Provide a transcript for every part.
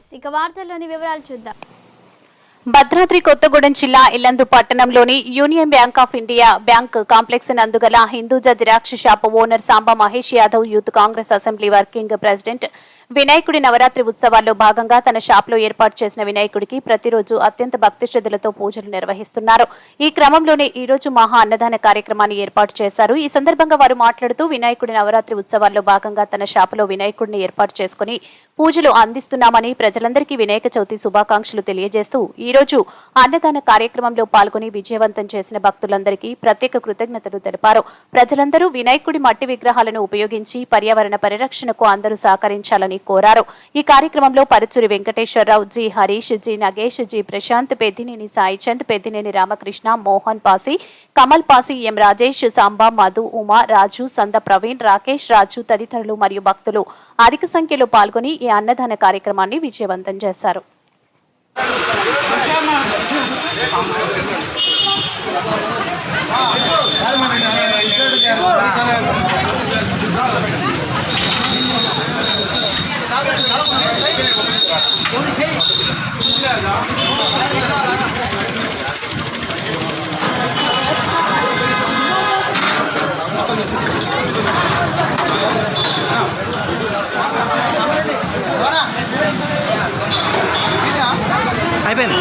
News ఇక వార్తల్లోని వివరాలు చూద్దాం. భద్రాద్రి కొత్తగూడెం జిల్లా ఇల్లందు పట్టణంలోని Union Bank of India bank complex నందుగల Hinduja Xerox shop owner Samba Mahesh Yadav youth Congress assembly working president వినాయకుడి నవరాత్రి ఉత్సవాల్లో భాగంగా తన షాప్లో ఏర్పాటు చేసిన వినాయకుడికి ప్రతిరోజు అత్యంత భక్తి శ్రద్ధలతో పూజలు నిర్వహిస్తున్నారు. ఈ క్రమంలోనే ఈ రోజు మహా అన్నదాన కార్యక్రమాన్ని ఏర్పాటు చేశారు. ఈ సందర్భంగా వారు మాట్లాడుతూ వినాయకుడి నవరాత్రి ఉత్సవాల్లో భాగంగా తన షాపులో వినాయకుడిని ఏర్పాటు చేసుకుని పూజలు అందిస్తున్నామని ప్రజలందరికీ వినాయక చవితి శుభాకాంక్షలు తెలియజేస్తూ ఈ రోజు అన్నదాన కార్యక్రమంలో పాల్గొని విజయవంతం చేసిన భక్తులందరికీ ప్రత్యేక కృతజ్ఞతలు తెలిపారు. ప్రజలందరూ వినాయకుడి మట్టి విగ్రహాలను ఉపయోగించి పర్యావరణ పరిరక్షణకు అందరూ సహకరించాలని కోరారు. ఈ కార్యక్రమంలో Paruchuri Venkateswararao G. Harish G. Nagesh G. Prashanth Peddineni Saichand Peddineni Ramakrishna Mohan Pasi Kamal Pasi M. Rajesh Samba Madhu Uma Raju Sanda Praveen Rakesh రాజు తదితరులు మరియు భక్తులు అధిక సంఖ్యలో పాల్గొని ఈ అన్నదాన కార్యక్రమాన్ని విజయవంతం చేశారు. అయిపోయింది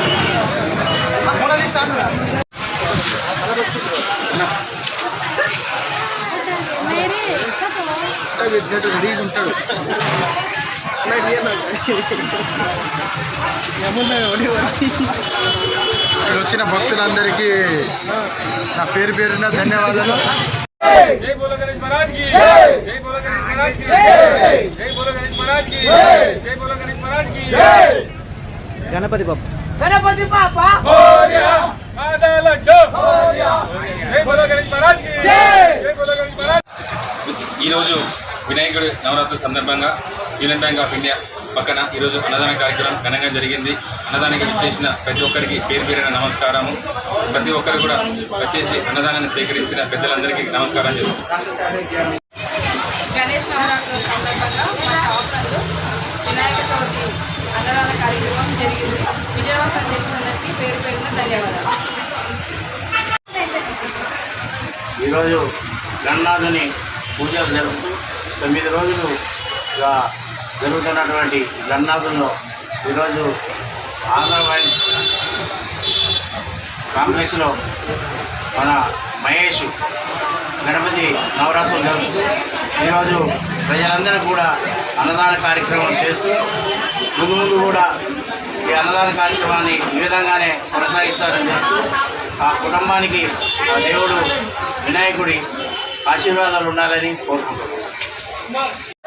పెట్టినట్టు రెడీగా ఉంటాడు ఇక్కడ వచ్చిన భక్తులందరికీ నా పేరు పేరున ధన్యవాదాలు జై బోల గణేష్ జై బోల జై బోల గణేష్ జై బోల గణపతి బాబు గణపతి ఈరోజు వినాయకుడు జై బోల గణేష్ జై బోల ఈ రోజు నవరాత్రి సందర్భంగా యూనియన్ బ్యాంక్ ఆఫ్ ఇండియా పక్కన ఈరోజు అన్నదాన కార్యక్రమం ఘనంగా జరిగింది. అన్నదానానికి విచ్చేసిన ప్రతి ఒక్కరికి పేరు పేరిన నమస్కారము. ప్రతి ఒక్కరు కూడా వచ్చేసి అన్నదానాన్ని స్వీకరించిన పెద్దలందరికీ నమస్కారం చేస్తున్నాను గణేష్ నవరాత్రుల సందర్భంగా మా షాప్ నందు వినాయక చవితి అన్నదాన కార్యక్రమం జరిగింది. విజయవంతం చేసినందరికీ పేరు పేరున ధన్యవాదాలు. ఈరోజు గణనాథుని పూజలు జరుపుతూ తొమ్మిది రోజులుగా జరుగుతున్నటువంటి గణనాథుల్లో ఈరోజు ఆంధ్రప్రదేశ్ కాంప్లెక్స్లో మన మహేష్ గణపతి నవరాత్రులు జరుపుతూ ఈరోజు ప్రజలందరూ కూడా అన్నదాన కార్యక్రమం చేస్తూ ముందు ముందు కూడా ఈ అన్నదాన కార్యక్రమాన్ని ఈ విధంగానే కొనసాగిస్తారని చెప్తూ ఆ కుటుంబానికి ఆ దేవుడు వినాయకుడి ఆశీర్వాదాలు ఉండాలని కోరుకుంటున్నాను